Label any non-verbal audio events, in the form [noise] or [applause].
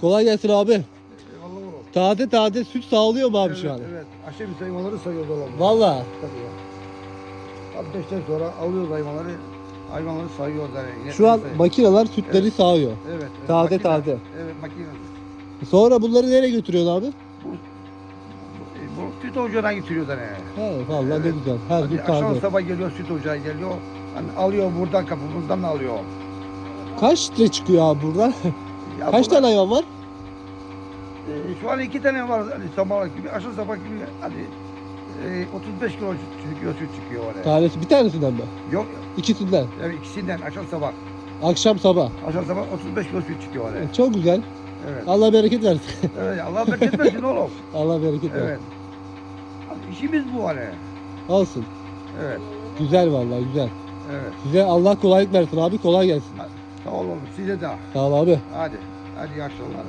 Kolay gelsin abi. Eyvallah oğlum. Taze taze süt sağlıyor mu abi evet, şu an? Evet. Akşam hayvanları sayıyoruz oğlum. Valla. Tabii ya. Saat beşten sonra alıyoruz hayvanları. Hayvanları sayıyoruz yani. Şu an Sayıyoruz. makineler sütleri Evet. sağıyor. Evet. evet. taze makine- taze. Evet makine. Sonra bunları nereye götürüyorsun abi? Bu, bu, bu süt ocağına getiriyoruz hani. He vallahi ne Evet. güzel. Her gün akşam taze. sabah geliyor süt ocağı geliyor. Hani alıyor buradan kapımızdan alıyor. Kaç litre çıkıyor abi buradan? [laughs] Ya Kaç tane hayvan var? E, şu an iki tane var hani sabah gibi. Akşam sabah gibi hani e, 35 kilo süt çıkıyor, süt çıkıyor oraya. Tanesi bir tanesinden mi? Yok İkisinden. yani ikisinden akşam sabah. Akşam sabah. Akşam sabah 35 kilo süt çıkıyor oraya. Çok güzel. Evet. Allah bereket versin. [laughs] Evet Allah bereket versin oğlum. Allah bereket versin. Evet. Abi işimiz bu hani. Olsun. Evet. Güzel vallahi güzel. Evet. Size Allah kolaylık versin abi. Kolay gelsin. Sağ olun size de. Sağ ol abi. Hadi. Hadi iyi akşamlar.